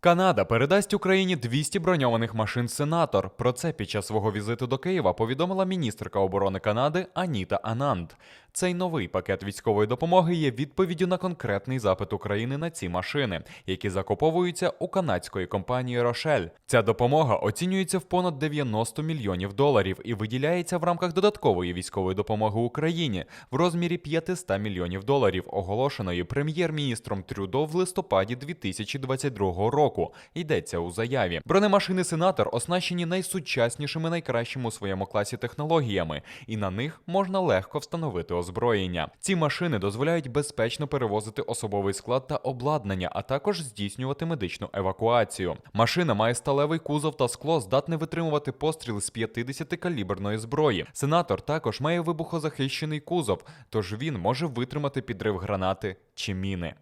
Канада передасть Україні 200 броньованих машин Сенатор. Про це під час свого візиту до Києва повідомила міністерка оборони Канади Аніта Ананд. Цей новий пакет військової допомоги є відповіддю на конкретний запит України на ці машини, які закуповуються у канадської компанії Рошель. Ця допомога оцінюється в понад 90 мільйонів доларів і виділяється в рамках додаткової військової допомоги Україні в розмірі 500 мільйонів доларів, оголошеної прем'єр-міністром Трюдо в листопаді 2022 року. Йдеться у заяві. Бронемашини Сенатор оснащені найсучаснішими, найкращими у своєму класі технологіями, і на них можна легко встановити озброєння. Ці машини дозволяють безпечно перевозити особовий склад та обладнання, а також здійснювати медичну евакуацію. Машина має сталевий кузов та скло, здатне витримувати постріл з 50-каліберної зброї. Сенатор також має вибухозахищений кузов, тож він може витримати підрив гранати чи міни.